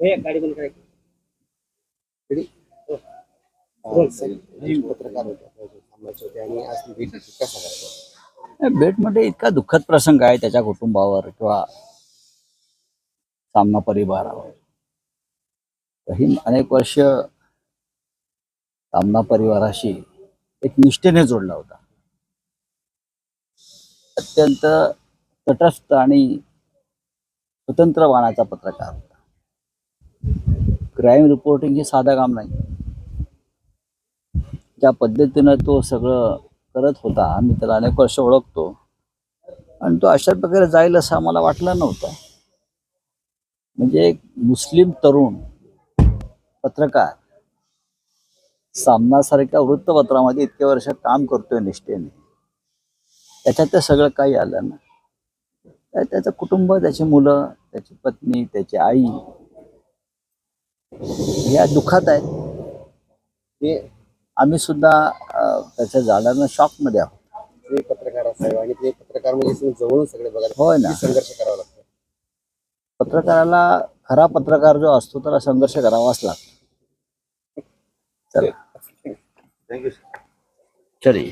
हे गाडी बंद करायची. पत्रकार होते आणि आज ती भेट. कसा भेटमध्ये इतका दुःखद प्रसंग आहे त्याच्या कुटुंबावर किंवा सामना परिवारावर. ही अनेक वर्ष सामना परिवाराशी एक निष्ठेने जोडला होता. अत्यंत तटस्थ आणि स्वतंत्र वाणाचा पत्रकार होता. क्राईम रिपोर्टिंग हे साधं काम नाही. ज्या पद्धतीनं तो सगळं करत होता आम्ही त्याला अनेक वर्ष ओळखतो. आणि तो अशा प्रकारे जाईल असं आम्हाला वाटलं नव्हतं. म्हणजे एक मुस्लिम तरुण पत्रकार सामनासारख्या वृत्तपत्रामध्ये इतके वर्ष काम करतोय निष्ठेने. त्याच्यात ते सगळं काही आलं ना. त्याचं कुटुंब त्याची मुलं त्याची पत्नी त्याची आई या दुःखात आहेत. ते आम्ही सुद्धा त्याच्या झाडानं शॉकमध्ये आहोत. ते पत्रकार असावे आणि ते पत्रकार म्हणजे जवळून सगळे बघायला होय ना. किती संघर्ष करावा लागतो. पत्रकाराला खरा पत्रकार जो असतो त्याला संघर्ष करावाच लागतो. चला. थँक्यू चलिए